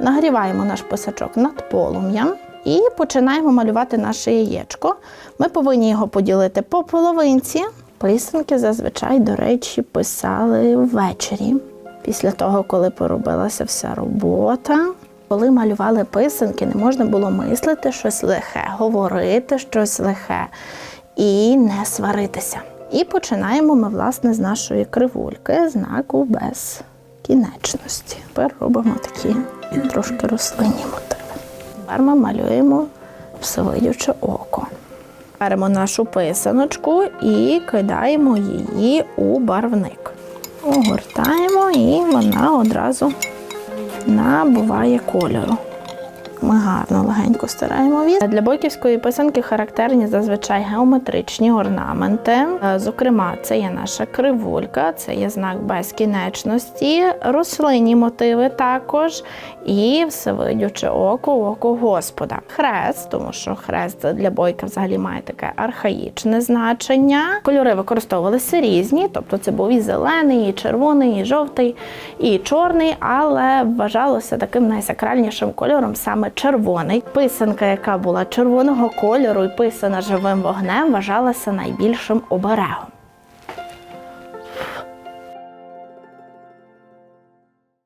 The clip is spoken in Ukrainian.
Нагріваємо наш писачок над полум'ям і починаємо малювати наше яєчко. Ми повинні його поділити по половинці. Писанки зазвичай, до речі, писали ввечері. Після того, коли поробилася вся робота. Коли малювали писанки, не можна було мислити щось лихе, говорити щось лихе і не сваритися. І починаємо ми, власне, з нашої кривульки, знаку безкінечності. Тепер робимо такі трошки рослинні мотиви. Тепер ми малюємо всевидюче око. Беремо нашу писаночку і кидаємо її у барвник. Огортаємо, і вона одразу набуває кольору. Ми гарно легенько стираємо від. Для бойківської писанки характерні зазвичай геометричні орнаменти. Е, Зокрема, це є наша кривулька, це є знак безкінечності, рослинні мотиви також, і всевидюче око, око Господа. Хрест, тому що хрест для бойка взагалі має таке архаїчне значення. Кольори використовувалися різні, тобто це був і зелений, і червоний, і жовтий, і чорний, але вважалося таким найсакральнішим кольором червоний. Писанка, яка була червоного кольору і писана живим вогнем, вважалася найбільшим оберегом.